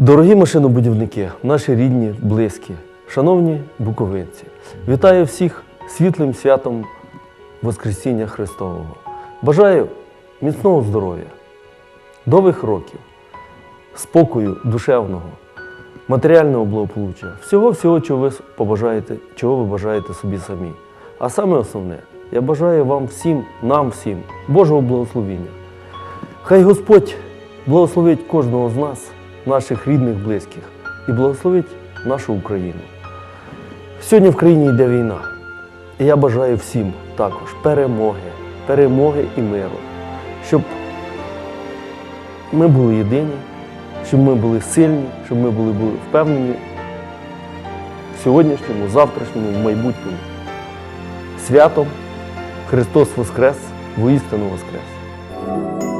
Дорогі машинобудівники, наші рідні, близькі, шановні буковинці, вітаю всіх світлим святом Воскресіння Христового. Бажаю міцного здоров'я, довгих років, спокою душевного, матеріального благополуччя, всього, всього, чого ви побажаєте, чого ви бажаєте собі самі. А саме основне, я бажаю вам всім, нам всім, Божого благословіння. Хай Господь благословить кожного з нас, наших рідних, близьких, і благословить нашу Україну. Сьогодні в країні йде війна. І я бажаю всім також перемоги, перемоги і миру, щоб ми були єдині, щоб ми були сильні, щоб ми були, були впевнені в сьогоднішньому, завтрашньому, в майбутньому. Святом Христос Воскрес, воістину Воскрес!